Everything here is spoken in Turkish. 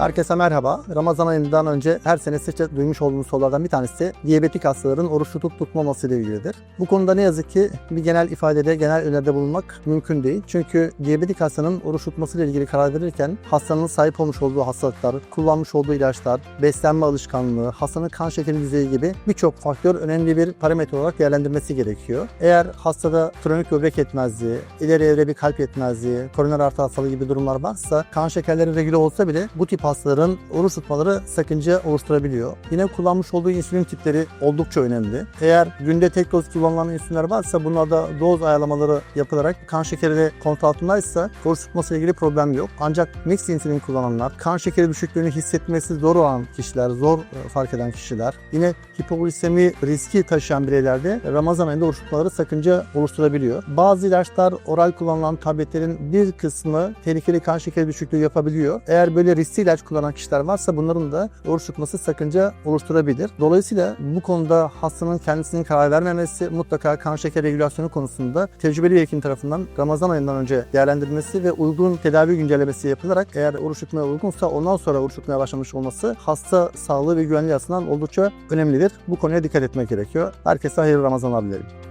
Herkese merhaba. Ramazan ayından önce her sene sıkça duymuş olduğumuz sorulardan bir tanesi diyabetik hastaların oruç tutup tutmaması ile ilgilidir. Bu konuda ne yazık ki bir genel ifadede, genel öneride bulunmak mümkün değil. Çünkü diyabetik hastanın oruç tutması ile ilgili karar verirken hastanın sahip olmuş olduğu hastalıklar, kullanmış olduğu ilaçlar, beslenme alışkanlığı, hastanın kan şekeri düzeyi gibi birçok faktör önemli bir parametre olarak değerlendirmesi gerekiyor. Eğer hastada kronik böbrek yetmezliği, ileri evre bir kalp yetmezliği, koroner arter hastalığı gibi durumlar varsa kan şekerleri regüle olsa bile bu tip hastaların oruç tutmaları sakınca oluşturabiliyor. Yine kullanmış olduğu insülin tipleri oldukça önemli. Eğer günde tek doz kullanılan insülinler varsa bunlarda doz ayarlamaları yapılarak kan şekeri kontrol altındaysa oruç tutması ile ilgili problem yok. Ancak mix insülin kullananlar, kan şekeri düşüklüğünü hissetmesi zor olan kişiler, zor e, fark eden kişiler, yine hipoglisemi riski taşıyan bireylerde Ramazan ayında oruç tutmaları sakınca oluşturabiliyor. Bazı ilaçlar oral kullanılan tabletlerin bir kısmı tehlikeli kan şekeri düşüklüğü yapabiliyor. Eğer böyle riskli ilaç kullanan kişiler varsa bunların da oruç tutması sakınca oluşturabilir. Dolayısıyla bu konuda hastanın kendisinin karar vermemesi mutlaka kan şeker regülasyonu konusunda tecrübeli bir hekim tarafından Ramazan ayından önce değerlendirilmesi ve uygun tedavi güncellemesi yapılarak eğer oruç tutmaya uygunsa ondan sonra oruç tutmaya başlamış olması hasta sağlığı ve güvenliği açısından oldukça önemlidir. Bu konuya dikkat etmek gerekiyor. Herkese hayırlı Ramazanlar dilerim.